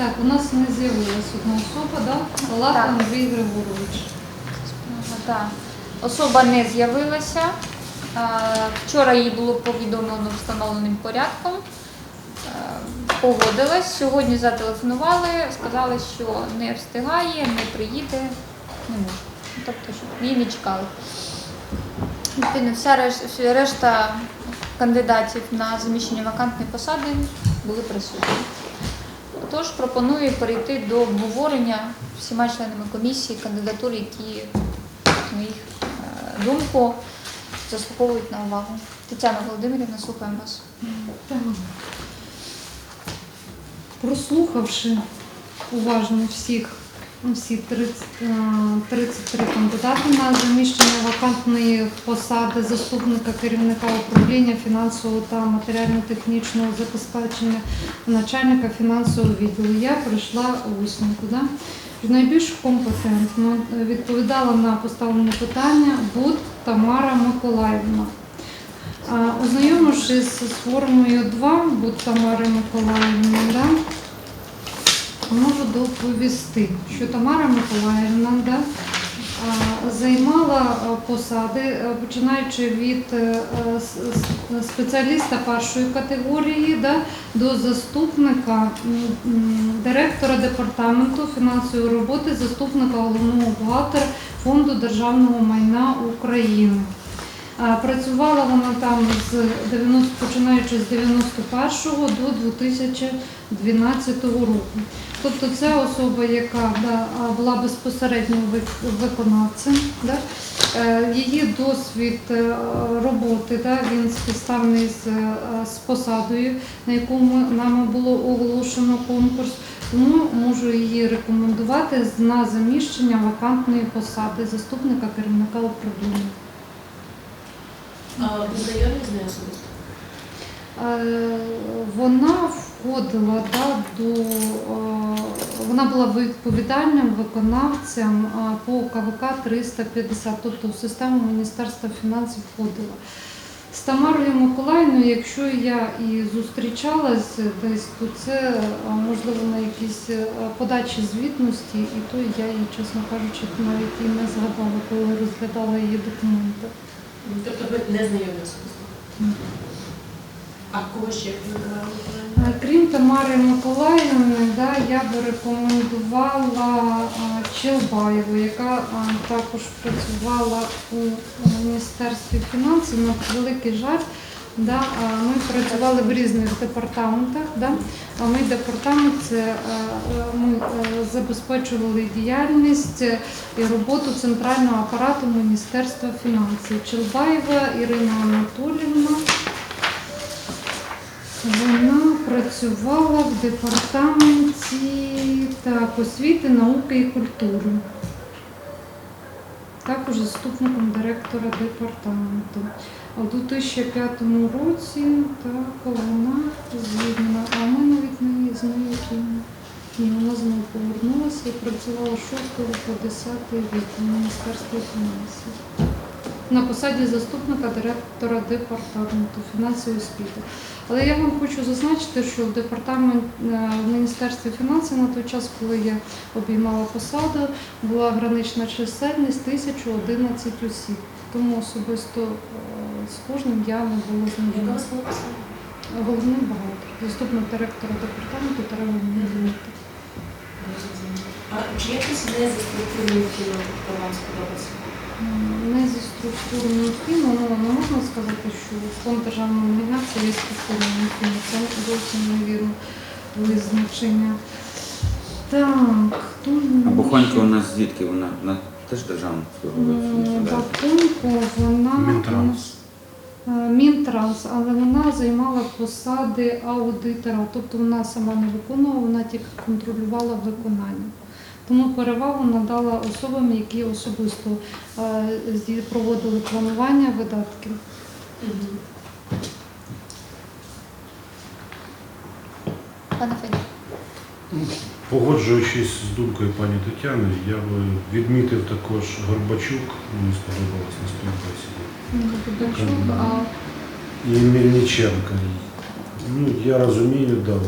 Так, у нас не з'явилась одна особа, да? Лах Так. Андрій Григорович. Так. Особа не з'явилася. Е, Вчора їй було повідомлено встановленим порядком. Е, Погодилась. Сьогодні зателефонували, сказали, що не встигає, не приїде, не може. Ну, Тобто, що її не чекали. Відповідно, вся реш- вся решта кандидатів на заміщення вакантної посади були присутні. Тож пропоную перейти до обговорення всіма членами комісії кандидатур, які, на їх думку, заслуговують на увагу. Тетяна Володимирівна, слухаємо вас. Прослухавши уважно всіх, всі 30, е, 33 кандидати на заміщення вакантної посади заступника керівника управління фінансового та матеріально-технічного забезпечення начальника фінансового відділу, я прийшла у висновку. Да? Найбільш компетентно відповідала на поставлені питання Буд Тамара Миколаївна. А, Ознайомившись з формою 2 Буд Тамари Миколаївни, да, можу доповісти, що Тамара Миколаївна да, займала посади, е, починаючи від е, спеціаліста першої категорії да, до заступника директора департаменту фінансової роботи, заступника головного бухгалтера Фонду державного майна України. Працювала вона там з 90, починаючи з 91 до 2012 року. Тобто це особа, яка да, була безпосередньо виконавцем. Да? Е, Її досвід е, роботи да, він співставний з, е, з посадою, на яку ми- нами було оголошено конкурс. Тому можу її рекомендувати на заміщення вакантної посади заступника керівника управління. А знайомі з нею особисто? Вона входила да, до вона була відповідальним виконавцем по КВК 350, тобто в систему Міністерства фінансів входила. З Тамарою Миколаївною, якщо я і зустрічалась десь, то це можливо на якісь е, подачі звітності, і то я її, чесно кажучи, навіть і не згадала, коли розглядала її документи. Тобто ви не знайомі особисто? А кого ще? Е, Крім Тамари Миколаївни, да, я би рекомендувала а, Челбаєву, яка також працювала у Міністерстві фінансів. На великий жаль, да, ми працювали в різних департаментах. Да. А ми департамент це е, е, ми е, забезпечували діяльність е, і роботу центрального апарату Міністерства фінансів. Челбаєва Ірина Анатолівна. Вона працювала в департаменті так, освіти, науки і культури. Також заступником директора департаменту. А в 2005 році так, вона звільнена, а ми навіть не з нею ні, вона знову повернулася і працювала 6 по 10 рік у Міністерстві фінансів на посаді заступника директора департаменту фінансової освіти. Але я вам хочу зазначити, що в департамент е, в Міністерстві фінансів на той час, коли я обіймала посаду, була гранична чисельність 1011 осіб. Тому особисто е, з кожним я не була знайома. Головний бухгалтер, заступник директора департаменту Тарас Міністерства. А чи якось не за структурним фільмом вам? Не зі структурним фільмом, ну, не можна сказати, що фонд державного майна це є структурним фільмом. Це зовсім невірне визначення. Так, хто А Бухонька у нас звідки? Вона, вона теж державна служба. Бакунько, вона Мінтранс. Е, Мінтранс, але вона займала посади аудитора, тобто вона сама не виконувала, вона тільки контролювала виконання. Тому перевагу надала особам, які особисто е, проводили планування видатків. Пане Федір. Погоджуючись з думкою пані Тетяни, я би відмітив також Горбачук, мені сподобалось на співбесіді. Ну, Богданчук, а І Мельниченка. Ну, я розумію, да,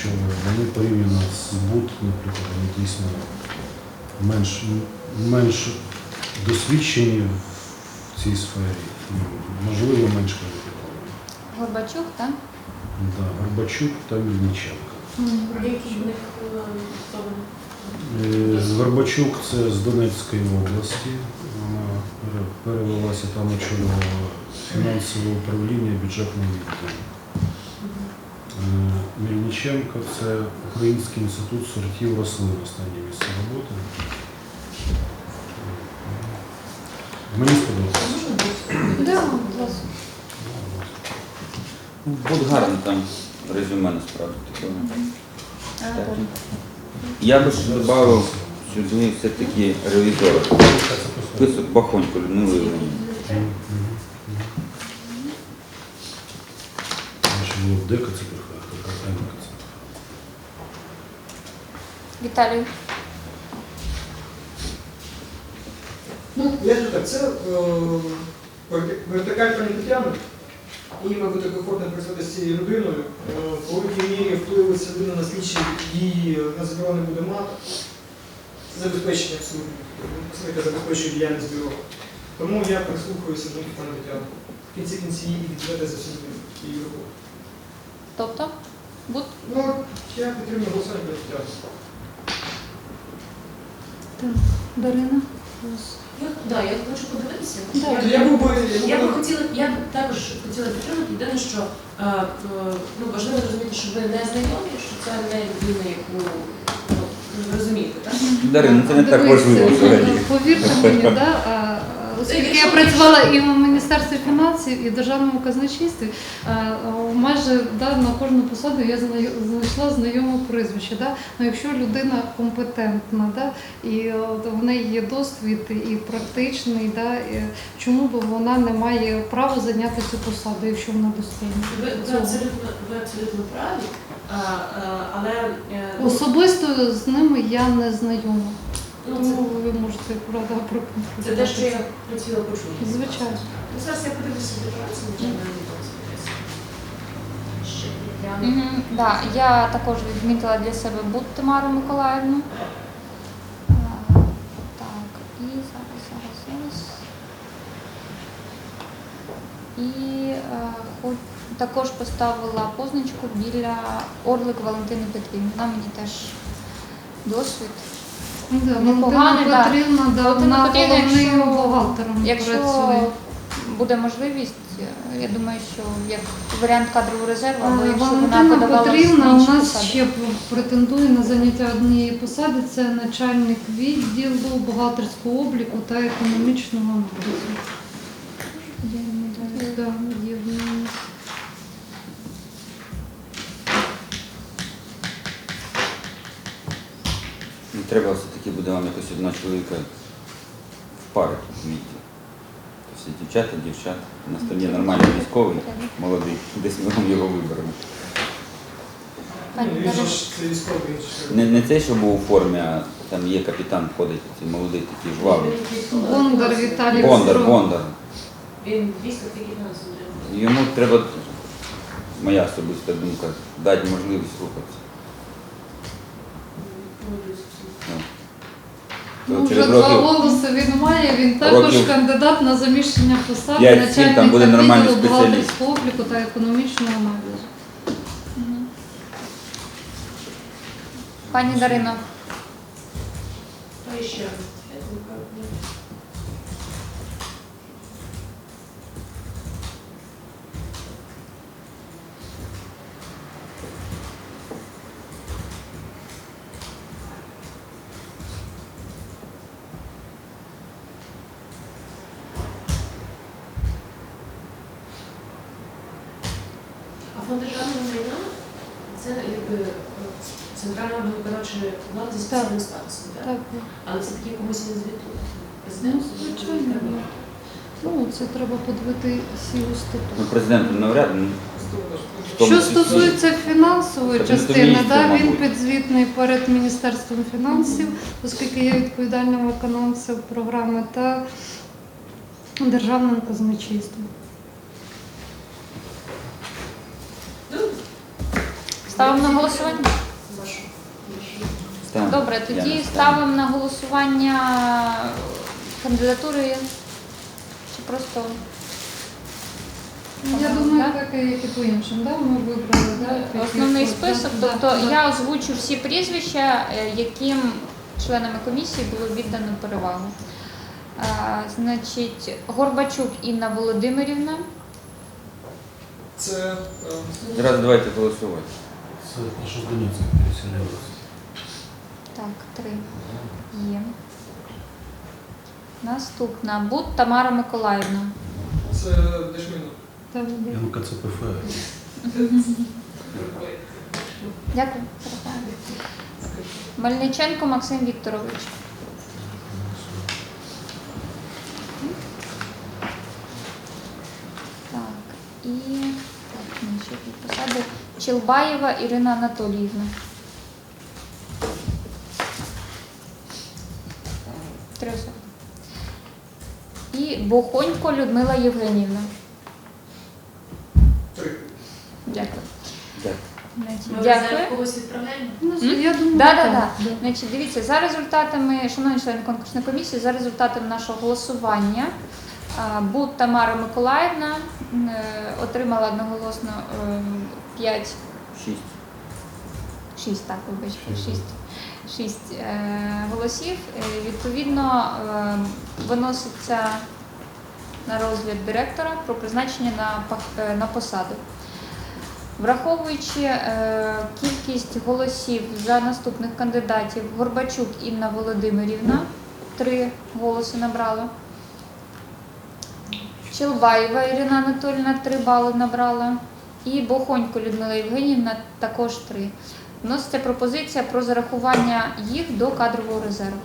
що вони порівняно з БУД, наприклад, вони дійсно менш, менш досвідчені в цій сфері, ну, можливо, менш кваліфіковані. Горбачук, так? Да, Горбачук та Мільниченко. Які в них е? Е, Горбачук це з Донецької області. Вона перевелася там очолювала фінансове управління бюджетного відділу. Мельниченко це Український інститут сортів рослин, останнє місце роботи. Мені сподобалося. Да. Буде гарно там резюме насправді. таке. Я би ще додав сюди все-таки ревізора. Список Бахонько Людмили Євгенівни. Мгм, мгм, мгм. Значить, було Д КЦПХ, ККМ КЦПХ. Віталій. Ну, я скажу так, це е, вертикаль пані і, мабуть, комфортно працювати з цією людиною. Е, По великій мірі впливу ця людина на слідчі дії на ЗБРО не буде мати. Це забезпечення абсолютно. Представника забезпечує діяльність бюро. Тому я прислухаюся до пані Тетяни. В кінці кінці і відповідати за всю її роботу. Тобто? Ну, я підтримую голосування пані Тетяни. Так, Дарина. Я, да, я хочу подивитися. Так. Я, би, я би хотіла, я б також хотіла підтримати. Єдине, що е, е, ну, важливо розуміти, що ви не знайомі, що це не людина, яку ну, ви розумієте, так? Дарина, це не так важливо взагалі. Повірте мені, да, а, оскільки я працювала і в Міністерстві фінансів, і в Державному казначействі, а, а, майже да, на кожну посаду я знайшла знайоме прізвище. Да? Ну, якщо людина компетентна, да, і в неї є досвід і практичний, да, і чому б вона не має права зайняти цю посаду, якщо вона достойна? Ви, ви, абсолютно, ви абсолютно праві, а, а, але е, Особисто з ними я не знайома. Ну, Тому ви можете правда проконтролювати. це те, що я хотіла почути. Звичайно. Ну, зараз я подивлюся декларацію, нічого не. Ще я Угу, да. Я також відмітила для себе Буд Тамару Миколаївну. Так, і зараз, зараз, зараз. І е, хоч також поставила позначку біля Орлик Валентини Петрівни. Вона мені теж досвід. Да, Непогано, Валентина да. Петрівна, да, Валентина вона Петрівна, головним якщо- бухгалтером Якщо працює. буде можливість, е, я думаю, що як варіант кадрового резерву, або якщо вона Валентина подавала Петрівна у нас посади. ще претендує на заняття однієї посади. Це начальник відділу бухгалтерського обліку та економічного аналізу. Да, є в неї. Ну, Треба все-таки буде вам якось одного чоловіка впарити в відділ. Всі дівчата, дівчата. У нас там є нормальний військовий, молодий, десь ми вам його виберемо. Він же ж це військовий, Не, не цей, що був у формі, а там є капітан ходить, цей молодий такий жвавий. Бондар Віталій Бондар, Петров. Бондар. Він військо тільки фінансово. Йому треба, моя особиста думка, дати можливість рухатися. Ну. Ну, вже через два років голоси він має. Він також Років кандидат на заміщення посади п'ять-сім там начальника буде нормальний відділу спеціаліст. бухгалтерського обліку та економічного аналізу. Пані Дарино, ще. Я не пам'ятаю. Фонд державного майна це якби центральна орган виконавчої влади зі спеціальним статусом, так? Так, Але це таки комусь не звітує. ну, Президент? звичайно. Ну, це треба подивити всі ну, статут. президенту навряд. Ну, Що стосується фінансової частини, да, він підзвітний перед Міністерством фінансів, оскільки є відповідальним виконавцем програми та державним казначейством. Ставимо на голосування? Добре, тоді ставимо на голосування кандидатури. Чи просто Я думаю, да? так і по іншим, да? ми вибрали. Да? основний список? да, Тобто да. я озвучу всі прізвища, е, яким членами комісії було віддано перевагу. А, Значить, Горбачук Інна Володимирівна, Це е, давайте голосувати. Це те, що з Донецька переселилися. так, три є. Наступна Бут Тамара Миколаївна. це да. Янка ЦПФ. Дякую. Мельниченко Максим Вікторович. Так, і так, ще дві посади. Челбаєва Ірина Анатоліївна. Три особи. І Бохонько Людмила Євгенівна. Три. Дякую. Значить, Дякую. когось відправляємо? Ну, я думаю, Да, да, так, да. да. Значить, дивіться, за результатами, шановні члени конкурсної комісії, за результатами нашого голосування а, Бут Тамара Миколаївна е, отримала одноголосно 5, Шість. 6, так, вибачте, Шість. 6, 6 голосів. Е, Відповідно, е, виноситься на розгляд директора про призначення на, е, на посаду. Враховуючи е, кількість голосів за наступних кандидатів, Горбачук Інна Володимирівна три голоси набрала. Челбаєва Ірина Анатоліївна три бали набрала. І Бохонько Людмила Євгенівна також три. Вноситься пропозиція про зарахування їх до кадрового резерву.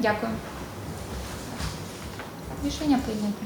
Дякую. Рішення прийнято.